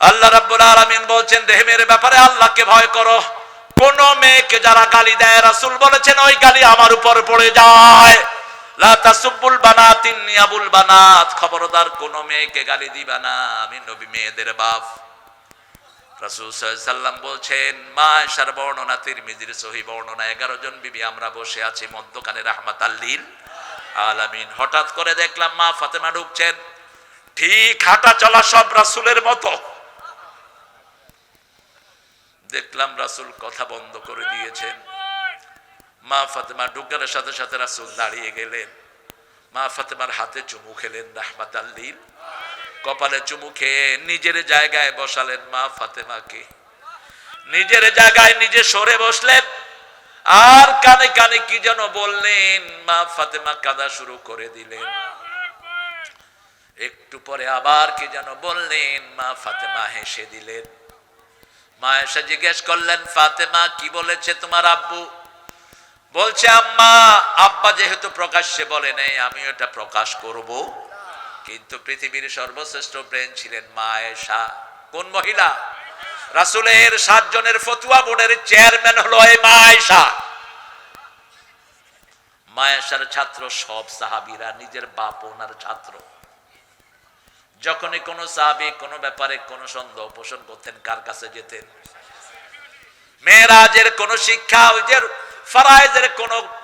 আল্লাহ রাব্বুল আলামিন বলছেন, দেহেমের ব্যাপারে আল্লাহকে ভয় করো। কোন মেয়েকে যারা গালি দেয়, রাসূল বলেছেন, ওই গালি আমার উপর পড়ে যায়। লা তাসুব্বুল বানাত, ইন্নী আবুল বানাত। খবরদার, কোন মেয়েকে গালি দিবা না, আমি নবী মেয়েদের বাপ। রাসূল সাল্লাম বলছেন, মা আয়েশার বর্ণনা, তিরমিজির সহিহ বর্ণনা 11 জন বিবি আমরা বসে আছি মধ্যখানে রাহমাতাল্লিল আলামিন। হঠাৎ করে দেখলাম মা ফাতেমা ঢুকছেন। ঠিক হাঁটা চলা সব রাসূলের মতো। দেখলাম রাসুল কথা বন্ধ করে দিয়েছেন। মা ফাতেমা ঢুকার সাথে সাথে রাসুল দাঁড়িয়ে গেলেন। মা ফাতেমার হাতে চুমু খেলেন রাহমাতাল্লিল। কপালে চুমু খেয়ে নিজের জায়গায় বসালেন মা ফাতেমাকে। নিজের জায়গায় নিজে সরে বসলেন। আর কানে কানে কি যেন বললেন, মা ফাতেমা কাদা শুরু করে দিলেন। একটু পরে আবার কি যেন বললেন, মা ফাতেমা হেসে দিলেন। মা এসে জিজ্ঞেস করলেন, ফাতেমা, কি বলেছে তোমার আব্বু? বলছে, আম্মা, আব্বা যেহেতু প্রকাশ্যে বলে নেই আমি এটা প্রকাশ করব। কিন্তু পৃথিবীর সর্বশ্রেষ্ঠ ব্রেন ছিলেন মা এসা কোন মহিলা? রাসুলের সাতজনের ফতুয়া বোর্ডের চেয়ারম্যান হলো এই মা এসা মায়াসার ছাত্র সব সাহাবিরা, নিজের বাপ ওনার ছাত্র। যখনই কোনো সাহাবি কোনো ব্যাপারে কোনো সন্দেহ পোষণ করতেন, কার কাছে যেতেন? মেয়েরাজের কোন শিক্ষা, ওই যে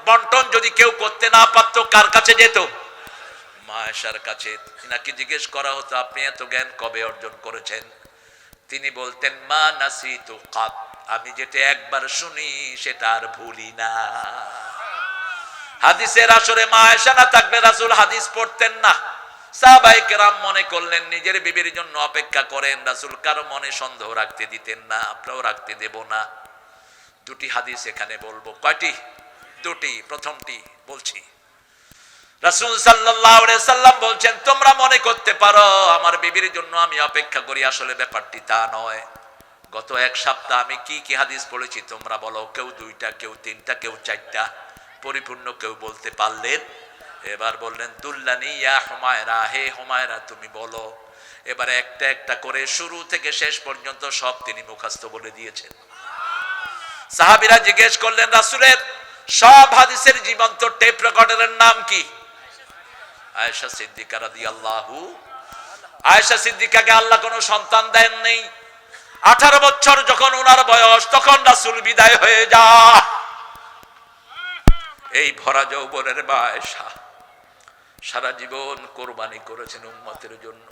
বন্টন যদি কেউ করতে না পারতো, কার কাছে যেত? মায়েশার কাছে। নাকি জিজ্ঞেস করা হতো, আপনি এত জ্ঞান কবে অর্জন করেছেন? তিনি বলতেন, মা নাসি তো কাপ আমি যেটা একবার শুনি, সেটা আর ভুলি না। হাদিসের আসরে মায়েশা না থাকবে রাসুল হাদিস পড়তেন না। মনে করলেন, নিজের বিবির জন্য অপেক্ষা করেন, রাসূল কারও মনে সন্দেহ রাখতে দিতেন না আপনাও রাখতে দেব না। দুটি হাদিস এখানে বলব। কয়টি? দুটি, প্রথমটি বলছি। রাসূল সাল্লাম বলছেন, তোমরা মনে করতে পারো, আমার বিবির জন্য আমি অপেক্ষা করি, আসলে ব্যাপারটি তা নয়। গত এক সপ্তাহ আমি কি কি হাদিস পড়েছি, তোমরা বলো। কেউ দুইটা, কেউ তিনটা, কেউ চারটা, পরিপূর্ণ কেউ বলতে পারলেন এবার বললেন, দুল্লানি, ইয়া হুমায়রা, হে হুমায়রা, তুমি বলো। এবার একটা একটা করে শুরু থেকে শেষ পর্যন্ত সব তিনি মুখস্থ বলে দিয়েছেন। সাহাবিরা জিজ্ঞেস করলেন, রাসূলের সব হাদিসের জীবন্ত টেপ রেকর্ডারের নাম কি? আয়েশা সিদ্দিকা রাদিয়াল্লাহু আয়েশা সিদ্দিকাকে আল্লাহ কোনো সন্তান দেন নেই। আঠারো বছর যখন ওনার বয়স, তখন রাসূল বিদায় হয়ে যা এই ভরা যৌবনের আয়েশা। সারা জীবন কোরবানি করেছেন উম্মতের জন্য।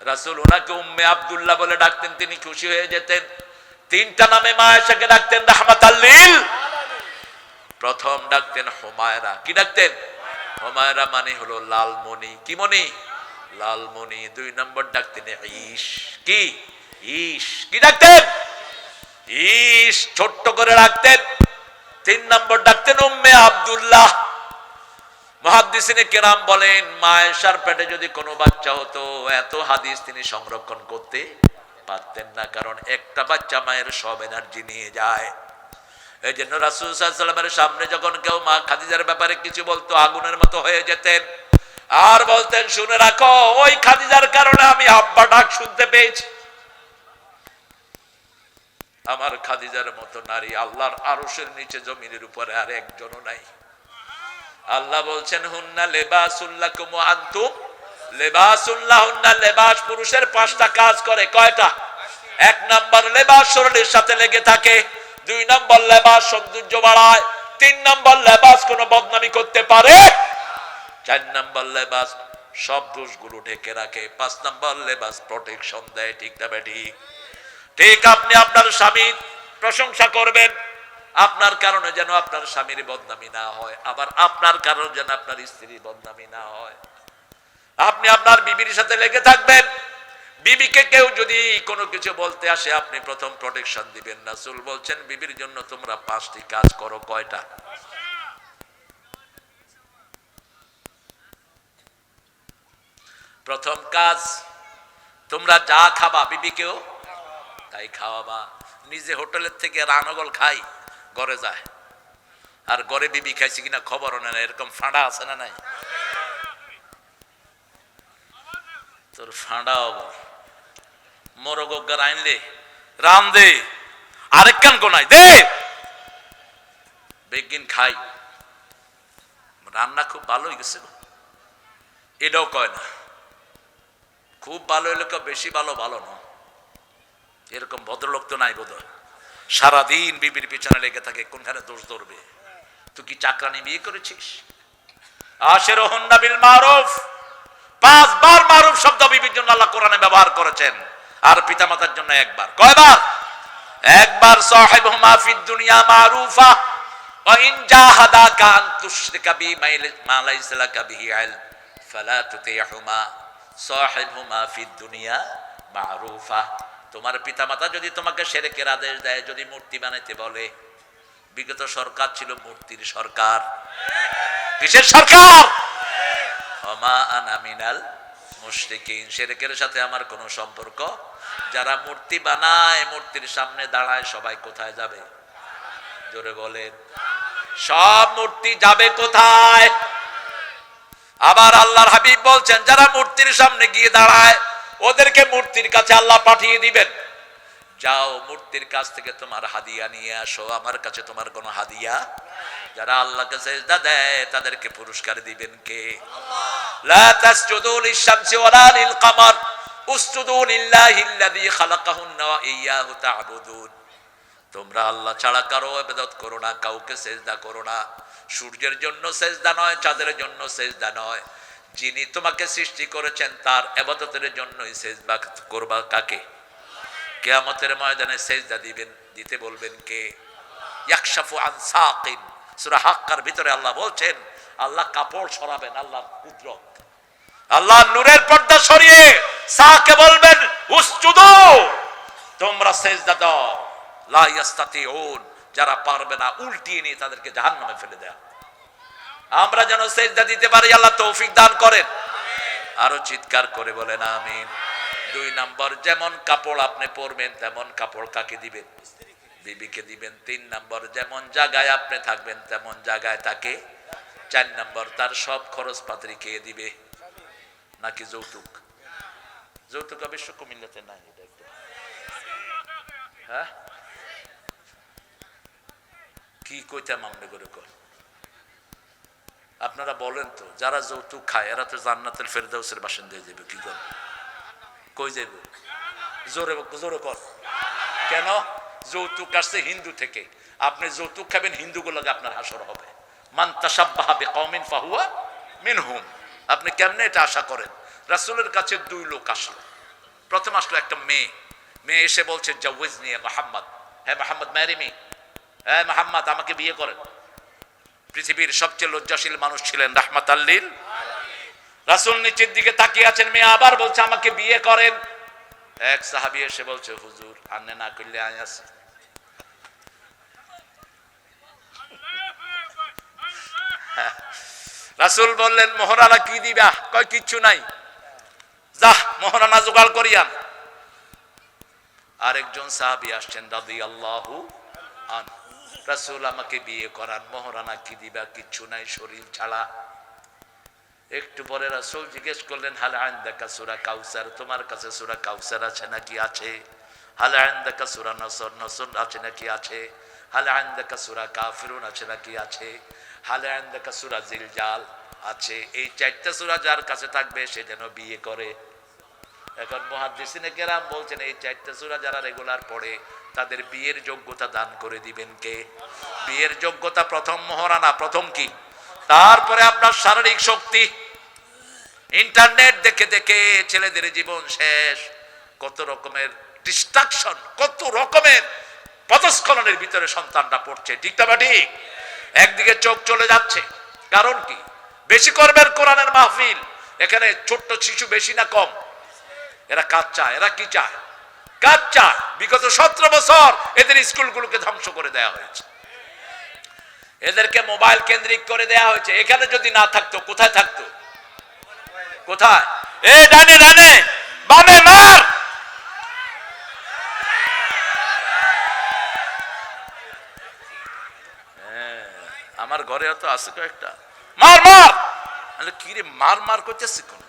রাসূল ওনাকে উম্মে আবদুল্লাহ বলে ডাকতেন, তিনি খুশি হয়ে যেতেন। তিনটা নামে মা আয়েশাকে ডাকতেন রাহমাতাল্লিল প্রথম ডাকতেন হোমায়রা। কি ডাকতেন? হুমায়রা মানে হলো লালমণি। কি মণি? লালমণি। দুই নম্বর ডাকতেন ঈশ। কি? ঈশ। কি ডাকতেন? ঈশ। ছোট্ট করে ডাকতেন। তিন নম্বর ডাকতেন উম্মে আব্দুল্লাহ। মহাদ্দিসিনে কেরাম বলেন, মায়েশার পেটে যদি কোনো বাচ্চা হতো, এত হাদিস তিনি সংরক্ষণ করতে পারতেন না, কারণ একটা বাচ্চা মায়ের সব এনার্জি নিয়ে যায়। এই জন্য রাসুল সাল্লামের সামনে যখন কেউ মা খাদিজার ব্যাপারে কিছু বলতো, আগুনের মতো হয়ে যেতেন। আর বলতেন, শুনে রাখো, ওই খাদিজার কারণে আমি আব্বা ডাক শুনতে পেয়েছি। আমার খাদিজার মতো নারী আল্লাহর আরশের নিচে জমিনের উপরে আর একজনও নাই। আল্লাহ বলছেন, হুন্না লেবাসুল্লাহ কুমু আন্তুম। লেবাসুল্লাহ হুন্না, লেবাস পুরুষের পাঁচটা কাজ করে, কয়টা? এক নাম্বার লেবাস শরীরের সাথে লেগে থাকে, দুই নম্বর লেবাস সৌন্দর্য বাড়ায়, তিন নম্বর লেবাস কোনো বদনামি করতে পারে। চার নম্বর লেবাস সব দোষগুলো ঢেকে রাখে, পাঁচ নম্বর লেবাস প্রোটেকশন দেয়, ঠিক না ঠিক? ঠিক আপনি আপনার স্বামীর প্রশংসা করবেন আপনার কারণে যেন আপনার স্বামীর বদনামি না হয়, আবার আপনার কারণে যেন আপনার স্ত্রীর বদনামি না হয়। আপনি আপনার বিবির সাথে লেগে থাকবেন। বিবিকে কেউ যদি কোনো কিছু বলতে আসে, আপনি প্রথম প্রোটেকশন দিবেন না। সুল বলছেন, বিবির জন্য তোমরা পাঁচটি কাজ করো, কয়টা? প্রথম কাজ, তোমরা যা খাবা, বিবিকেও তাই খাওয়াবা। নিজে হোটেলের থেকে রানগল খাই। ঘরে যায়। আর ঘরে বিবি খাইছে কিনা খবরও নেই, এরকম ফাঁড়া আছে না নাই? তোর ফাঁড়াও বল মোরগজ্ঞার আইনলে, রাম দে, আরেক কান কোনাই দে। বেগিন খাই। রান্না খুব ভালো হয়ে গেছে। এটাও কয় না, খুব ভালো কেউ বেশি ভালো ভালো না। এরকম ভদ্রলোক তো নাই বোধ সারাদিন বিবির পিছনে লেগে থাকে কোনখানে দোষ ধরবে তুই কি চাকরানি বিয়ে করেছিস আশের হন্না বিল মারুফ পাঁচবার মারুফ শব্দ বিবির জন্য আল্লাহ কোরআনে ব্যবহার করেছেন আর পিতামাতার জন্য একবার কয়বার একবার সাহেব হুমা ফিদ দুনিয়া মারুফা وإن جاهداك أن تشرك بي ما ليس لك به علم فلا تطيعهما صاحبهما في الدنيا معروفا তোমার পিতামাতা যদি তোমাকে সেরেকের আদেশ দেয়, যদি মূর্তি বানাইতে বলে, বিগত সরকার ছিল মূর্তির সরকার। কিসের সরকার? সাথে আমার কোনো সম্পর্ক? যারা মূর্তি বানায়, মূর্তির সামনে দাঁড়ায়, সবাই কোথায় যাবে? জোরে বলেন। সব মূর্তি যাবে কোথায়? আবার আল্লাহর হাবিব বলছেন, যারা মূর্তির সামনে গিয়ে দাঁড়ায় ওদেরকে মূর্তির কাছে আল্লাহ পাঠিয়ে দিবেন। যাও মূর্তির কাছ থেকে তোমার হাদিয়া নিয়ে আসো, আমার কাছে তোমার কোনো হাদিয়া? যারা আল্লাহকে সেজদা দেয়, তাদেরকে পুরস্কার দিবেন কে? লা তাসজুদু লিশ-শামসি ওয়ালা লিল-কামার। উসজুদু লিল্লাহিল্লাযী খালাকাহুন্না ওয়া ইয়্যাহু তা'বুদুন। তোমরা আল্লাহ ছাড়া কারও ইবাদত করো না, কাউকে সেজদা করো না। সূর্যের জন্য সেজদা নয়, চাঁদের জন্য সেজদা নয়। যিনি তোমাকে সৃষ্টি করেছেন, তার এবাদতের জন্যই সেজদা করবা কাকে? কেয়ামতের ময়দানে সেজদা দিবেন, দিতে বলবেন কে? ইয়াকশাফু আন সাকিন। সূরা হাক্কার ভিতরে আল্লাহ বলছেন, আল্লাহ কাপড় সরাবেন, আল্লাহর কুদরত আল্লাহ নূরের পর্দা সরিয়ে সাকে বলবেন তোমরা সেজদা দাও। লা যারা পারবে না, উল্টিয়ে নিয়ে তাদেরকে জাহান্নামে ফেলে দেয়া। আমরা যেন সেজদা দিতে পারি, আল্লাহ তৌফিক দান করেন। আরও চিৎকার করে বলেন, আমিন। দুই নম্বর, যেমন কাপড় আপনি পরবেন, তেমন কাপড় কাকে দিবেন? বিবিকে দিবেন। তিন নম্বর, যেমন জায়গায় আপনি থাকবেন, তেমন জায়গায় তাকে। চার নম্বর, তার সব খরচ পাত্রী কে দিবে? নাকি যৌতুক? যৌতুক অবশ্য কুমিল্লাতে নাই, এটা একটু হ্যাঁ? কি কইতাম আমনে করে কর? আপনারা বলেন তো, যারা যৌতুক খায়, এরা তো জান্নাতের ফেরদাউসের বাসিন্দা হয়ে যাবে, কি কর? কই যাইব? জোরে জোরে কর। কেন? যৌতুক আসছে হিন্দু থেকে। আপনি যৌতুক খাবেন হিন্দুগুলোকে আপনার হাসর হবে। মান কওমিন ফাহুয়া মিনহুম। আপনি কেমনে এটা আশা করেন? রাসূলের কাছে দুই লোক আসলো। প্রথম আসলো একটা মেয়ে। মেয়ে এসে বলছে জাওয়াজ নিয়ে মোহাম্মদ। হ্যাঁ মোহাম্মদ ম্যারিমি হ্যাঁ মোহাম্মদ, আমাকে বিয়ে করেন। পৃথিবীর সবচেয়ে লজ্জাশীল মানুষ ছিলেন রাহমাত আল্লিল রাসুল নিচের দিকে তাকিয়ে আছেন, মেয়ে আবার বলছে, আমাকে বিয়ে করেন। এক সাহাবি এসে বলছে, হুজুর, আন্নে না করলে আয় আছে রাসুল বললেন, মোহরানা কি দিবা? কয়, কিচ্ছু নাই। যা মোহরানা জোগাড় করিয়ান। আরেকজন সাহাবি আসছেন দাদি আল্লাহু আন রাসুল আমাকে বিয়ে করান, মোহরানা কি দিবা, কিচ্ছু নাই, শরীর ছাড়া। একটু পরে রাসুল জিজ্ঞেস করলেন, হাল আইন দেখা সুরা কাউসার? তোমার কাছে সুরা কাউসার আছে নাকি? আছে। হাল আইন দেখা সুরা নসর? নসর আছে নাকি? আছে। হাল আইন দেখা সুরা কাফিরুন আছে নাকি? আছে। হাল আইন দেখা সুরা জিলজাল? আছে। এই চারটা সুরা যার কাছে থাকবে সে যেন বিয়ে করে। এখন মহাদিসিনে কেরাম বলছেন, এই চারটা সুরা যারা রেগুলার পড়ে, তাদের বিয়ের যোগ্যতা দান করে দিবেন কে? বিয়ের যোগ্যতা প্রথম মহারানা, প্রথম কি? তারপরে আপনার শারীরিক শক্তি। ইন্টারনেট দেখে দেখে ছেলেদের জীবন শেষ। কত রকমের ডিস্ট্রাকশন কত রকমের পদস্খলনের ভিতরে সন্তানটা পড়ছে। ঠিক বা ঠিক? একদিকে চোখ চলে যাচ্ছে। কারণ কি? বেশি করবেন কোরআনের মাহফিল। এখানে ছোট্ট শিশু বেশি না কম। এরা কাজ চায়? এরা কি চায়? কাজ চায়? বিগত সতেরো বছর এদের স্কুলগুলোকে ধ্বংস করে দেওয়া হয়েছে। এদেরকে মোবাইল কেন্দ্রিক করে দেয়া হয়েছে। এখানে যদি না থাকতো কোথায় থাকতো? কোথায়? হ্যাঁ, আমার ঘরে আছে কয়েকটা। মার মার। কি রে মার মার করতেছি কোন?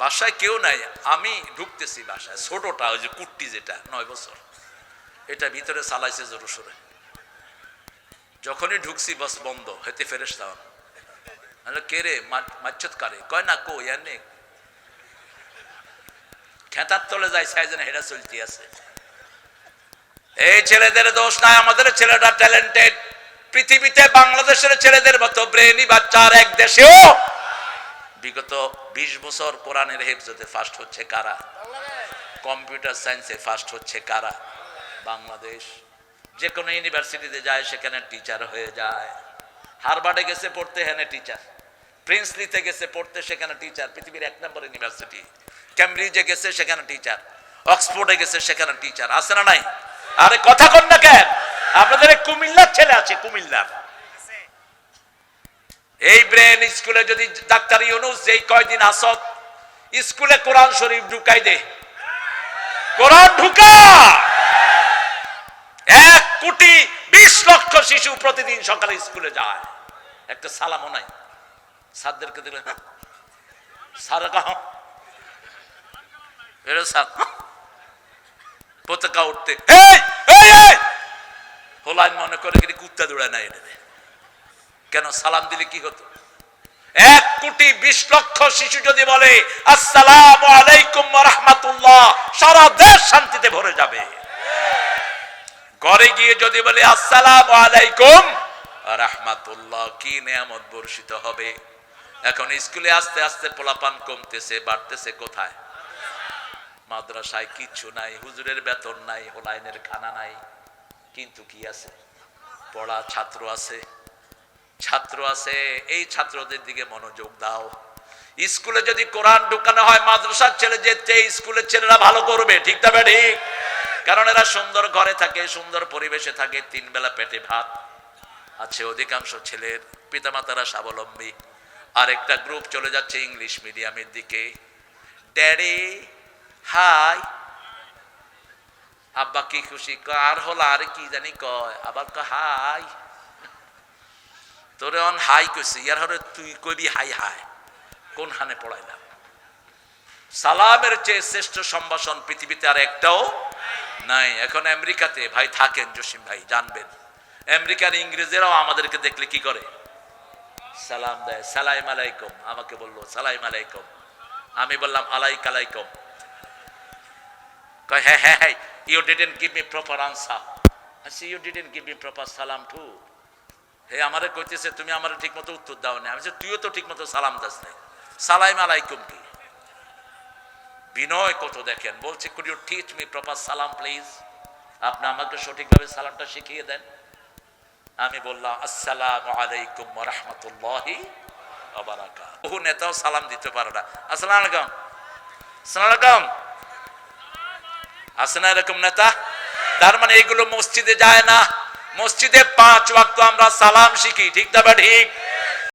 বাসায় কেউ নাই, আমি ঢুকতেছি বাসায়, ছোটটা, ওই যে কুট্টি যেটা, নয় বছর। এটা ভিতরে চালাইছে জোর সরে। যখনই ঢুকছি, বাস বন্ধ হেতে ফেরেস দাও কে রে? মাচ্ছত কারে? কয় না কো ইয়ার খেতার তলে যায় সাইজনে হেরা চলতি আছে। এই ছেলেদের দোষ নাই, আমাদের ছেলেটা ট্যালেন্টেড পৃথিবীতে বাংলাদেশের ছেলেদের মতো ব্রেনি বাচ্চার এক দেশেও বিগত ২০ বছর কোরআনের হেফজতে ফার্স্ট হচ্ছে কারা? কম্পিউটার সায়েন্সে ফার্স্ট হচ্ছে কারা? বাংলাদেশ। যে কোনো ইউনিভার্সিটিতে যায়, সেখানে টিচার হয়ে যায়। হারবার্ডে গেছে পড়তে হেনে টিচার। প্রিন্সলিতে গেছে পড়তে, সেখানে টিচার। পৃথিবীর এক নম্বর ইউনিভার্সিটি। ক্যামব্রিজে গেছে, সেখানে টিচার। অক্সফোর্ডে গেছে, সেখানে টিচার। আছে না নাই? আরে কথা কন না কেন? আপনাদের কুমিল্লার ছেলে আছে, কুমিল্লার। এই ব্রেন স্কুলে যদি ডাক্তার ইউনুস যেই কয়দিন আসত স্কুলে কোরআন শরীফ ঢুকাই দে। কোরআন ঢুকা! এক কোটি বিশ লক্ষ শিশু প্রতিদিন সকালে স্কুলে যায়। একটা সালামও নাই। স্যারদেরকে দিলে স্যার কাহ এরা স্যার পতাকা উঠতে, এই হোলাইন মনে করে কুত্তা দৌড়ায় না এটা কেন সালাম দিলে কি হতো? এক কোটি বিশ লক্ষ শিশু যদি বলে, আসসালাম আলাইকুম রহমাতুল্লাহ সারা দেশ শান্তিতে ভরে যাবে। ঘরে গিয়ে যদি বলে, আসসালাম আলাইকুম রাহমাতুল্লাহ কি নিয়ামত বর্ষিত হবে? এখন স্কুলে আস্তে আস্তে পোলাপান কমতেছে, বাড়তেছে কোথায়? মাদ্রাসায় কিচ্ছু নাই, হুজুরের বেতন নাই, হোলাইনের খানা নাই। কিন্তু কি আছে? পড়া ছাত্র আছে। ছাত্র আছে, এই ছাত্রদের দিকে মনোযোগ দাও। স্কুলে যদি কোরআন ঢুকানো হয়, মাদ্রাসার ছেলে যেতে স্কুলের ছেলেরা ভালো করবে, ঠিক তবে ঠিক কারণ এরা সুন্দর ঘরে থাকে, সুন্দর পরিবেশে থাকে, তিন বেলা পেটে ভাত। আছে অধিকাংশ ছেলের পিতামাতারা স্বাবলম্বী। আর একটা গ্রুপ চলে যাচ্ছে ইংলিশ মিডিয়ামের দিকে। Daddy, hi. আব্বা কি খুশি? আর হল আর কি জানি কয়, আবার কয়, হাই। তোরে অন হাই কইছে, ইয়ার হরে তুই কবি হাই হাই, কোন হানে পড়াইলাম? সালামের চেয়ে শ্রেষ্ঠ সম্ভাষণ পৃথিবীতে আর একটাও নাই। এখন আমেরিকাতে ভাই থাকেন জসিম ভাই, জানবেন। আমেরিকার ইংরেজেরাও আমাদেরকে দেখলে কি করে? সালাম দেয় সালাইম আলাইকুম। আমাকে বলল সালাইম আলাইকুম। আমি বললাম, আলাইক আলাইকুম। কয় হ্যাঁ হ্যাঁ হ্যাঁ you didn't give me proper answer আচ্ছা you didn't give me proper সালাম টু হে আমারে কইতেছে, তুমি আমার ঠিক মতো উত্তর দাও না আমি তুইও তো ঠিক মতো সালাম দাস নাই। সালাইম আলাইকুম কি? বিনয় কত দেখেন, বলছে could you teach me proper সালাম প্লিজ আপনি আমাকে সঠিকভাবে সালামটা শিখিয়ে দেন। আমি বললাম, আসসালাম আলাইকুম রাহমাতুল্লাহি বহু নেতাও সালাম দিতে পারে না। আসসালামু আলাইকুম। আসসালামু আলাইকুম। আছে না এরকম নেতা। তার মানে এগুলো মসজিদে যায় না। মসজিদে পাঁচ ওয়াক্ত আমরা সালাম শিখি ঠিক তা ঠিক?